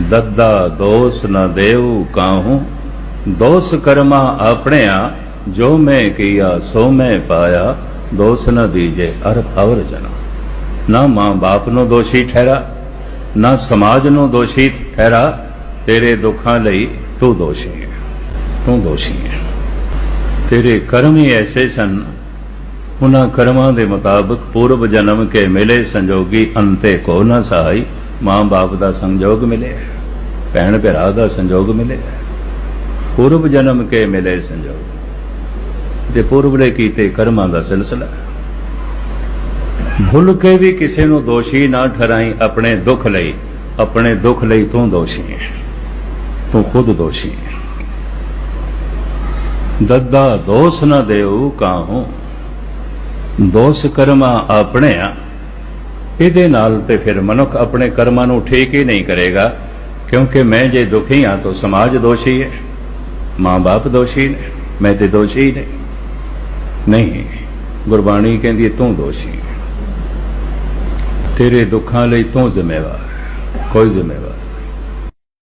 ਦੱਦਾ ਦੋਸ ਨ ਦੇਉ ਕਾਹੂ। ਦੋਸ ਕਰਮਾ ਆਪਣਿਆ, ਜੋ ਮੈਂ ਕੀਆ, ਸੋ ਮੈਂ ਪਾਇਆ। ਦੋਸ ਨ ਦੀਜੇ ਅਰ ਅਵਰ ਜਨਾ। ਨਾ ਮਾਂ ਬਾਪ ਨੂੰ ਦੋਸ਼ੀ ਠਹਿਰਾ, ਨਾ ਸਮਾਜ ਨੂੰ ਦੋਸ਼ੀ ਠਹਿਰਾ। ਤੇਰੇ ਦੁੱਖਾਂ ਲਈ ਤੂੰ ਦੋਸ਼ੀ ਹੈ, ਤੂੰ ਦੋਸ਼ੀ ਹੈ। ਤੇਰੇ ਕਰਮ ਹੀ ਐਸੇ ਸਨ, ਉਹਨਾਂ ਕਰਮਾਂ ਦੇ ਮੁਤਾਬਕ ਪੂਰਵ ਜਨਮ ਕੇ ਮਿਲੇ ਸੰਜੋਗੀ ਅੰਤੇ ਕੋ ਨਾ ਸਹਾਈ। ਮਾਂ ਬਾਪ ਦਾ ਸੰਜੋਗ ਮਿਲੇ ਭੈਣ ਭਰਾ ਦਾ ਸੰਜੋਗ ਮਿਲੇ ਪੂਰਵ ਜਨਮ ਕੇ ਮਿਲੇ ਸੰਜੋਗ। ਦੇ ਪੂਰਵਲੇ ਕੀਤੇ ਕਰਮਾਂ ਦਾ ਸਿਲਸਿਲਾ। ਭੁੱਲ ਕੇ ਵੀ ਕਿਸੇ ਨੂੰ ਦੋਸ਼ੀ ਨਾ ਠਹਿਰਾਈ, ਆਪਣੇ ਦੁੱਖ ਲਈ, ਆਪਣੇ ਦੁੱਖ ਲਈ ਤੂੰ ਦੋਸ਼ੀ ਹੈ। ਤੂੰ ਖੁਦ ਦੋਸ਼ੀ ਹੈ। ਦੱਦਾ ਦੋਸ ਨਾ ਦੇਉ ਕਾਹੂ, ਦੋਸ ਕਰਮਾ ਆਪਣੇ ਆ। ਇਹਦੇ ਨਾਲ ਤੇ ਫਿਰ ਮਨੁੱਖ ਆਪਣੇ ਕਰਮਾਂ ਨੂੰ ਠੀਕ ਹੀ ਨਹੀਂ ਕਰੇਗਾ, ਕਿਉਂਕਿ ਮੈਂ ਜੇ ਦੁਖੀ ਹਾਂ ਤਾਂ ਸਮਾਜ ਦੋਸ਼ੀ ਹੈ, ਮਾਂ-ਬਾਪ ਦੋਸ਼ੀ ਨੇ, ਮੈਂ ਤੇ ਦੋਸ਼ੀ ਨਹੀਂ। ਨਹੀਂ, ਗੁਰਬਾਣੀ ਕਹਿੰਦੀ ਤੂੰ ਦੋਸ਼ੀ ਤੇਰੇ ਦੁੱਖਾਂ ਲਈ ਤੂੰ ਜ਼ਿੰਮੇਵਾਰ ਕੋਈ ਜ਼ਿੰਮੇਵਾਰ